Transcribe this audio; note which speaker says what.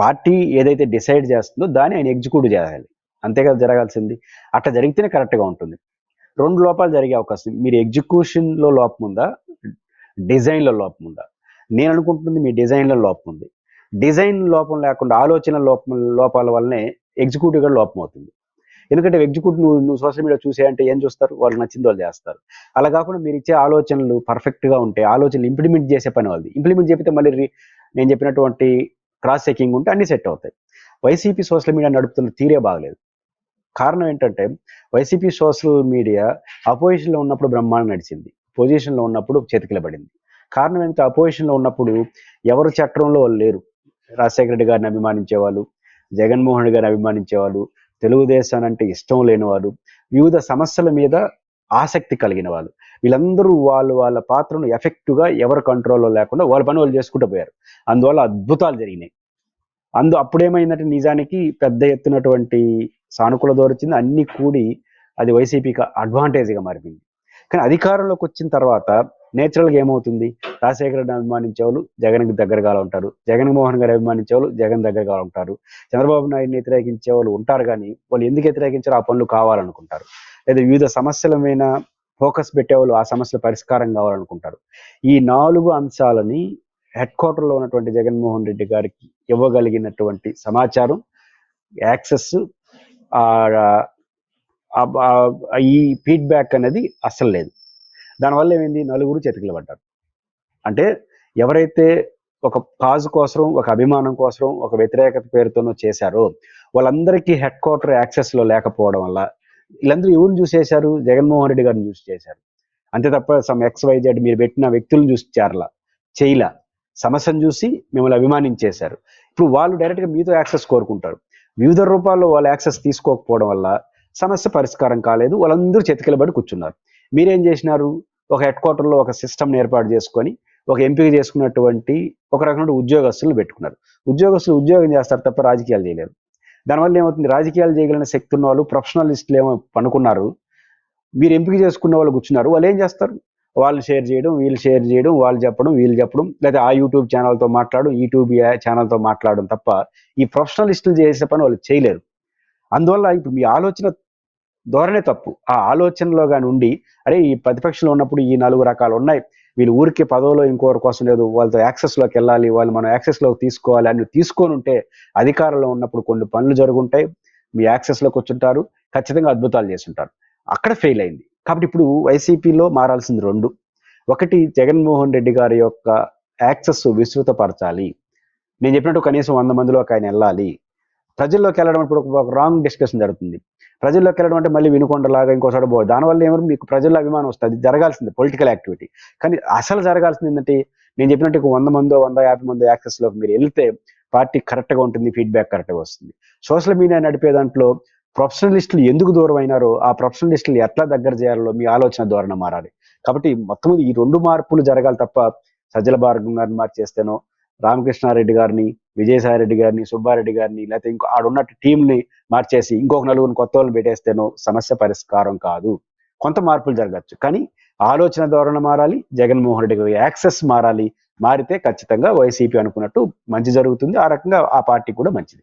Speaker 1: Party ఏదైతే decide చేస్తుందో దాన్ని ఆయన ఎగ్జిక్యూట్ చేయాలి. అంతే కదా జరగాల్సింది. అట్లా జరిగితేనే కరెక్ట్గా ఉంటుంది. రెండు లోపాలు జరిగే అవకాశం. మీరు ఎగ్జిక్యూషన్లో లోపం ఉందా? డిజైన్లో లోపం ఉందా? నేను అనుకుంటుంది మీ డిజైన్లో లోపం ఉంది. డిజైన్ లోపం లేకుండా ఆలోచన లోపం లోపాల వల్లనే ఎగ్జిక్యూటివ్గా లోపం అవుతుంది. ఎందుకంటే ఎగ్జిక్యూటివ్ నువ్వు నువ్వు సోషల్ మీడియా చూసేయంటే ఏం చూస్తారు? వాళ్ళు నచ్చింది వాళ్ళు చేస్తారు. అలా కాకుండా మీరు ఇచ్చే ఆలోచనలు పర్ఫెక్ట్గా ఉంటే ఆలోచనలు ఇంప్లిమెంట్ చేసే పని వాళ్ళది. ఇంప్లిమెంట్ చేపితే మళ్ళీ నేను చెప్పినటువంటి క్రాస్ చెకింగ్ ఉంటే అన్ని సెట్ అవుతాయి. వైసీపీ సోషల్ మీడియా నడుపుతున్న తీరే బాగలేదు. కారణం ఏంటంటే వైసీపీ సోషల్ మీడియా అపోజిషన్లో ఉన్నప్పుడు బ్రహ్మాండం నడిచింది. పొజిషన్లో ఉన్నప్పుడు చేతికిలబడింది. కారణం ఏంటంటే అపోజిషన్లో ఉన్నప్పుడు ఎవరు చట్టంలో వాళ్ళు లేరు. రాజశేఖర రెడ్డి గారిని అభిమానించేవాళ్ళు జగన్మోహన్ రెడ్డి గారిని అభిమానించేవాళ్ళు తెలుగుదేశాన్ని అంటే ఇష్టం లేని వాళ్ళు వివిధ సమస్యల మీద ఆసక్తి కలిగిన వాళ్ళు. వీళ్ళందరూ వాళ్ళు వాళ్ళ పాత్రను ఎఫెక్టివ్గా ఎవరు కంట్రోల్లో లేకుండా వాళ్ళ పని వాళ్ళు చేసుకుంటూ పోయారు. అందువల్ల అద్భుతాలు జరిగినాయి. అందు అప్పుడేమైందంటే నిజానికి పెద్ద ఎత్తునటువంటి సానుకూల దోరచింది అన్ని కూడి అది వైసీపీకి అడ్వాంటేజ్గా మారిపోయింది. కానీ అధికారంలోకి వచ్చిన తర్వాత నేచురల్గా ఏమవుతుంది? రాజశేఖర రెడ్డిని అభిమానించే వాళ్ళు జగన్కి దగ్గరగా ఉంటారు. జగన్మోహన్ గారు అభిమానించే వాళ్ళు జగన్ దగ్గరగా ఉంటారు. చంద్రబాబు నాయుడిని వ్యతిరేకించే వాళ్ళు ఉంటారు కానీ వాళ్ళు ఎందుకు వ్యతిరేకించారో ఆ పనులు కావాలనుకుంటారు. లేదా వివిధ సమస్యల మీద ఫోకస్ పెట్టేవాళ్ళు ఆ సమస్యల పరిష్కారం కావాలనుకుంటారు. ఈ నాలుగు అంశాలని హెడ్ క్వార్టర్లో ఉన్నటువంటి జగన్మోహన్ రెడ్డి గారికి ఇవ్వగలిగినటువంటి సమాచారం యాక్సెస్ ఈ ఫీడ్బ్యాక్ అనేది అస్సలు లేదు. దానివల్ల ఏమైంది? నలుగురు చేతికిల పడ్డారు. అంటే ఎవరైతే ఒక కాజు కోసం ఒక అభిమానం కోసం ఒక వ్యతిరేకత పేరుతోనో చేశారో వాళ్ళందరికీ హెడ్ క్వార్టర్ యాక్సెస్లో లేకపోవడం వల్ల వీళ్ళందరూ ఎవరిని చూసేశారు జగన్మోహన్ రెడ్డి గారిని చూసి చేశారు. అంతే తప్ప సమ్ ఎక్స్ వైజెడ్ మీరు పెట్టిన వ్యక్తులను చూసి చేరలా చేయలా. సమస్యను చూసి మిమ్మల్ని అభిమానించేశారు. ఇప్పుడు వాళ్ళు డైరెక్ట్గా మీతో యాక్సెస్ కోరుకుంటారు. వివిధ రూపాల్లో వాళ్ళు యాక్సెస్ తీసుకోకపోవడం వల్ల సమస్య పరిష్కారం కాలేదు. వాళ్ళందరూ చెతికిలబడి కూర్చున్నారు. మీరేం చేసినారు? ఒక హెడ్ క్వార్టర్లో ఒక సిస్టమ్ ఏర్పాటు చేసుకొని ఒక ఎంపిక చేసుకున్నటువంటి ఒక రకమైన ఉద్యోగస్తులను పెట్టుకున్నారు. ఉద్యోగస్తులు ఉద్యోగం చేస్తారు తప్ప రాజకీయాలు చేయలేరు. దానివల్ల ఏమవుతుంది? రాజకీయాలు చేయగలిగిన శక్తి ఉన్న వాళ్ళు ప్రొఫెషనలిస్టులు ఏమో పనుకున్నారు. మీరు ఎంపిక చేసుకున్న వాళ్ళు కూర్చున్నారు. వాళ్ళు ఏం చేస్తారు? వాళ్ళు షేర్ చేయడం వీళ్ళు షేర్ చేయడం వాళ్ళు చెప్పడం వీళ్ళు చెప్పడం. లేదా ఆ యూట్యూబ్ ఛానల్తో మాట్లాడడం యూట్యూబ్ ఛానల్తో మాట్లాడడం తప్ప ఈ ప్రొఫెషనలిస్టులు చేసే పని వాళ్ళు చేయలేరు. అందువల్ల ఇప్పుడు మీ ఆలోచన ధోరణే తప్పు. ఆ ఆలోచనలో కానీ ఉండి అరే ఈ ప్రతిపక్షంలో ఉన్నప్పుడు ఈ నాలుగు రకాలు ఉన్నాయి. వీళ్ళు ఊరికి పదవిలో ఇంకోరి కోసం లేదు వాళ్ళతో యాక్సెస్లోకి వెళ్ళాలి వాళ్ళు మనం యాక్సెస్లోకి తీసుకోవాలి అని తీసుకొని ఉంటే అధికారంలో ఉన్నప్పుడు కొన్ని పనులు జరుగుంటాయి. మీ యాక్సెస్లోకి వచ్చుంటారు ఖచ్చితంగా అద్భుతాలు చేస్తుంటారు. అక్కడ ఫెయిల్ అయింది. కాబట్టి ఇప్పుడు వైసీపీలో మారాల్సింది రెండు. ఒకటి జగన్మోహన్ రెడ్డి గారి యొక్క యాక్సెస్ విస్తృతపరచాలి. నేను చెప్పినట్టు కనీసం వంద మందిలోకి ఆయన వెళ్ళాలి. ప్రజల్లోకి వెళ్ళడం ఇప్పుడు ఒక రాంగ్ డిస్కషన్ జరుగుతుంది. ప్రజల్లోకి వెళ్ళడం అంటే మళ్ళీ వినుకొండలాగా ఇంకోసారి పోదు దానివల్ల ఏమో మీకు ప్రజల్లో అభిమానం వస్తుంది. జరగాల్సింది పొలిటికల్ యాక్టివిటీ కానీ అసలు జరగాల్సింది ఏంటంటే నేను చెప్పినట్టు వంద మందో వంద యాభై మందో యాక్సెస్లోకి మీరు వెళ్తే పార్టీ కరెక్ట్గా ఉంటుంది ఫీడ్బ్యాక్ కరెక్ట్గా వస్తుంది. సోషల్ మీడియా నడిపే దాంట్లో ప్రొఫెషనలిస్టులు ఎందుకు దూరం అయినారో ఆ ప్రొఫెషనలిస్టులు ఎట్లా దగ్గర చేయాలో మీ ఆలోచన ధోరణ మారాలి. కాబట్టి మొత్తం ఈ రెండు మార్పులు జరగాలి తప్ప సజ్జల భార్గం గారిని మార్చేస్తేనో రామకృష్ణారెడ్డి గారిని విజయసాయిరెడ్డి గారిని సుబ్బారెడ్డి గారిని లేకపోతే ఇంకో ఆడున్న టీంని మార్చేసి ఇంకొక నలుగురిని కొత్త వాళ్ళు పెట్టేస్తేనో సమస్య పరిష్కారం కాదు. కొంత మార్పులు జరగచ్చు. కానీ ఆలోచన ధోరణి మారాలి జగన్మోహన్ రెడ్డి గారి యాక్సెస్ మారాలి. మారితే ఖచ్చితంగా వైసీపీ అనుకున్నట్టు మంచి జరుగుతుంది. ఆ రకంగా ఆ పార్టీ కూడా మంచిది.